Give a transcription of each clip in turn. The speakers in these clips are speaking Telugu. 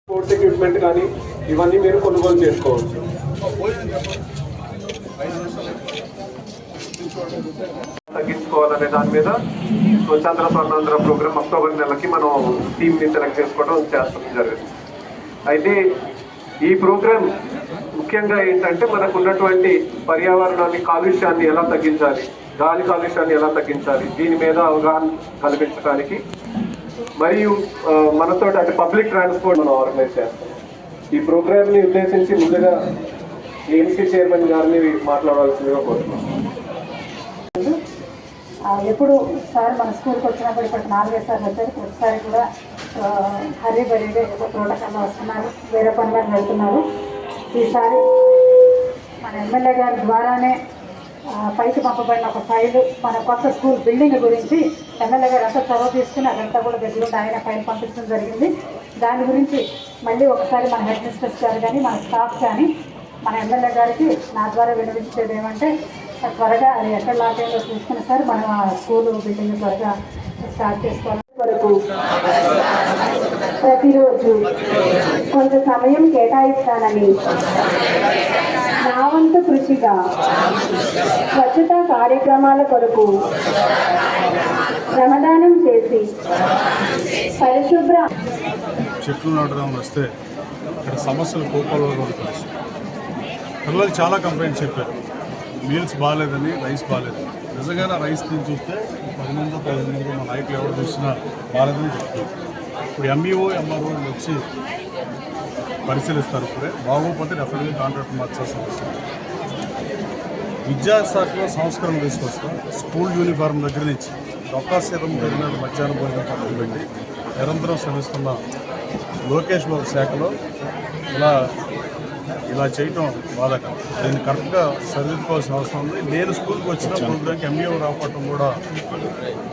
స్పోర్ట్స్ ఎక్విప్మెంట్ కానీ ఇవన్నీ మీరు కొనుగోలు చేసుకోవచ్చు. తగ్గించుకోవాలనే దాని మీద స్వతంత్ర స్వర్ణాంధ్ర ప్రోగ్రామ్ అక్టోబర్ నెలకి మనం టీమ్ని సెలెక్ట్ చేసుకోవడం చేస్తుంది జరుగుతుంది అయితే ఈ ప్రోగ్రామ్ ముఖ్యంగా ఏంటంటే మనకు ఉన్నటువంటి పర్యావరణాన్ని కాలుష్యాన్ని ఎలా తగ్గించాలి? గాలి కాలుష్యాన్ని ఎలా తగ్గించాలి? దీని మీద అవగాహన కల్పించడానికి మరియు మనతో అంటే పబ్లిక్ ట్రాన్స్పోర్ట్ మనం ఆర్గనైజ్ చేస్తాం. ఈ ప్రోగ్రామ్ని ఉద్దేశించి ముందుగా ఏఎంసీ చైర్మన్ గారిని మాట్లాడాల్సిందిగా కోరుతున్నాం. ఎప్పుడు సార్ మన స్కూల్కి వచ్చినప్పుడు ఇప్పుడు నాలుగే సార్లు వచ్చారు. ఒకసారి కూడా హరీ బరీగా ఏదో ప్రోటోకాల్లో వస్తున్నారు. వేరే పనులను వెళ్తున్నారు. ఈసారి మన ఎమ్మెల్యే గారి ద్వారానే పైకి పంపబడిన ఒక ఫైల్ మన కొత్త స్కూల్ బిల్డింగ్ గురించి ఎమ్మెల్యే గారు అంతా చొరవ తీసుకుని అదంతా కూడా దగ్గరుండి ఆయన ఫైల్ పంపించడం జరిగింది. దాని గురించి మళ్ళీ ఒకసారి మన హెడ్ మిస్టర్స్ గారు కానీ మన స్టాఫ్ కానీ మన ఎమ్మెల్యే గారికి నా ద్వారా వినిపించేది ఏమంటే త్వరగా అది ఎక్కడ లాగేలో చూసుకుని సార్ మనం ఆ స్కూల్ బిల్డింగ్ త్వరగా స్టార్ట్ చేసుకోవాలి. వరకు ప్రతిరోజు కొంత సమయం కేటాయిస్తానని నా వంతు కృషిగా స్వచ్ఛతా కార్యక్రమాల కొరకు శ్రమదానం చేసి పరిశుభ్ర చెట్లు నాటడం వస్తే ఇక్కడ సమస్యలు కోపాలు పిల్లలు చాలా కంప్లైంట్స్ చెప్పారు. మీల్స్ బాగాలేదని రైస్ బాగాలేదని నిజంగానే రైస్ తిని చూస్తే పది మంది పదిహేను మంది మా నాయకులు ఎవరు చూసినా బాగాలేదని చెప్తారు ఇప్పుడు ఎంఈఓ ఎంఆర్ఓ వచ్చి పరిశీలిస్తారు ఇప్పుడే. బాగోకపోతే డెఫినెట్గా కాంట్రాక్ట్ మార్చాల్సిన అవసరం ఉంది. విద్యాశాఖలో సంస్కరణ తీసుకొస్తాం. స్కూల్ యూనిఫారం దగ్గర నుంచి డొక్కా సీతం జరిగిన మధ్యాహ్న భోజనం పక్కన పెట్టి నిరంతరం శ్రమిస్తున్న లోకేష్ బాబు శాఖలో ఇలా ఇలా చేయటం బాధకరం. దీన్ని కరెక్ట్గా సరిదిద్దుకోవాల్సిన అవసరం ఉంది. నేను స్కూల్కి వచ్చిన ప్రోగ్రామ్కి ఎంఈఓ రావటం కూడా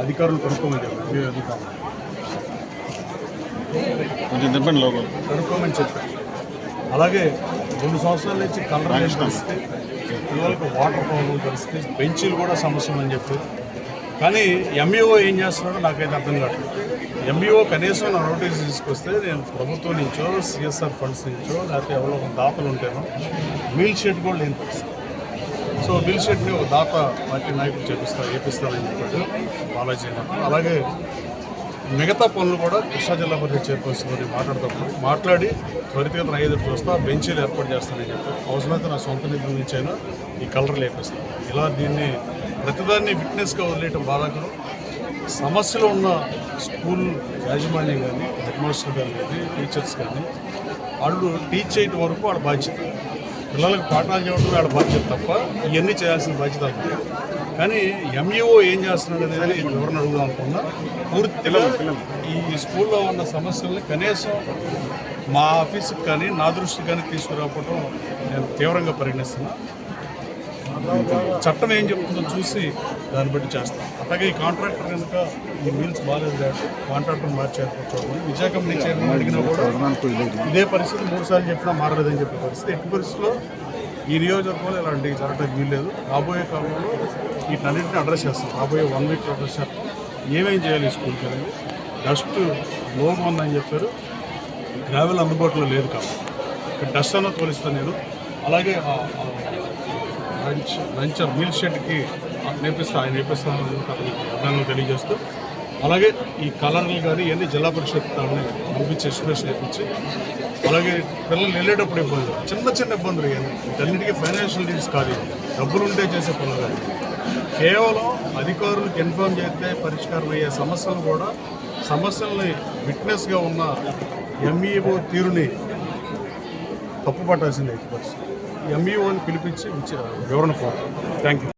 అధికారులు కనుక్కోమని చెప్పారు ఎంఈఓ అధికారులు కొంచెం లోపల. కనుక్కోమని చెప్పారు అలాగే రెండు సంవత్సరాల నుంచి కలర్ పరిస్థితి పిల్లలకు వాటర్ ప్రాబ్లం పరిస్థితి బెంచీలు కూడా సమస్య అని చెప్పారు కానీ ఎంఈఓ ఏం చేస్తున్నాడో నాకైతే అర్థం కావట్లేదు. ఎంఈఓ కనీసం నా నోటీస్ తీసుకొస్తే నేను ప్రభుత్వం నుంచో సిఎస్ఆర్ ఫండ్స్ నుంచో లేకపోతే ఎవరో ఒక దాతలు ఉంటేనో మీల్ షీట్ కూడా లేని పరిస్థితి. సో బిల్ షీట్ని ఒక దాత పార్టీ నాయకులు చేపిస్తారు చేపిస్తారని చెప్పాడు బాలాజీ అలాగే మిగతా పనులు కూడా కృష్ణా జిల్లా పరిషత్ చైర్పర్సన్ గారితో మాట్లాడుతాము మాట్లాడి త్వరితగతిన ఐదు చూస్తా బెంచీలు ఏర్పాటు చేస్తానని చెప్పి అవసరమైతే నా సొంత నిధుల నుంచి అయినా ఈ కలర్ లేపిస్తాను ఇలా దీన్ని ప్రతిదాన్ని విట్నెస్గా వదిలేయటం బాధాకరం. సమస్యలు ఉన్న స్కూల్ యాజమాన్యం కానీ హెడ్ మాస్టర్ కానీ టీచర్స్ కానీ వాళ్ళు టీచ్ చేయటం వరకు వాళ్ళ బాధ్యత. పిల్లలకు పాఠాలు చేయడం వాళ్ళ బాధ్యత తప్ప ఇవన్నీ చేయాల్సిన బాధ్యత కానీ ఎంఈఓ ఏం చేస్తున్నాడు అనేది ఎవరిని అడుగుదాం అనుకున్నా. పూర్తిగా ఈ స్కూల్లో ఉన్న సమస్యల్ని కనీసం మా ఆఫీస్కి కానీ నా దృష్టికి కానీ తీసుకురావడం నేను తీవ్రంగా పరిగణిస్తున్నా. చట్టం ఏం చెప్తుందో చూసి దాన్ని బట్టి చేస్తాం. అట్లాగే ఈ కాంట్రాక్టర్ కనుక ఈ మీల్స్ బాగాలేదు కాబట్టి కాంట్రాక్టర్ మార్చేసుకోవచ్చు విశాఖ నుంచి అడిగినా కూడా ఇదే పరిస్థితి మూడు సార్లు చెప్పినా మారలేదని చెప్పే పరిస్థితి. ఎట్టి పరిస్థితిలో ఈ నియోజకవర్గంలో ఇలాంటివి జరగడానికి వీల్లేదు రాబోయే కాలంలో వీటన్నింటిని అడ్రస్ చేస్తాం. రాబోయే వన్ వీక్ అడ్రస్ చేస్తాం. ఏమేం చేయాలి స్కూల్ స్కూల్కి అనేది? డస్ట్ లోపం ఉందని చెప్పారు. గ్రావెల్ అందుబాటులో లేదు కాబట్టి. డస్ట్ అన్న తోలిస్తాను నేను. అలాగే లంచ్ లంచ్ మీల్ షెడ్కి నేర్పిస్తా ఆయన నేర్పిస్తాను అతనికి అభినందనలు తెలియజేస్తూ అలాగే ఈ కలర్లు కానీ ఇవన్నీ జిల్లా పరిషత్ వాళ్ళని పంపించి ఎస్టిమేషన్ నేర్పించి అలాగే పిల్లలు వెళ్ళేటప్పుడు ఇబ్బందులు చిన్న చిన్న ఇబ్బందులు ఇవన్నీ. వీటన్నిటికీ ఫైనాన్షియల్ నీడ్స్ కాదు డబ్బులు ఉంటే చేసే పనులు కాదు. కేవలం అధికారులకు ఇన్ఫార్మ్ చేస్తే పరిష్కారం అయ్యే సమస్యలు కూడా సమస్యల్ని విట్నెస్గా ఉన్న ఎంఈఓ తీరుని తప్పు పట్టాల్సిందే పరిస్థితి. ఎంఈఓని పిలిపించి వివరణ పోవాలి థ్యాంక్ యూ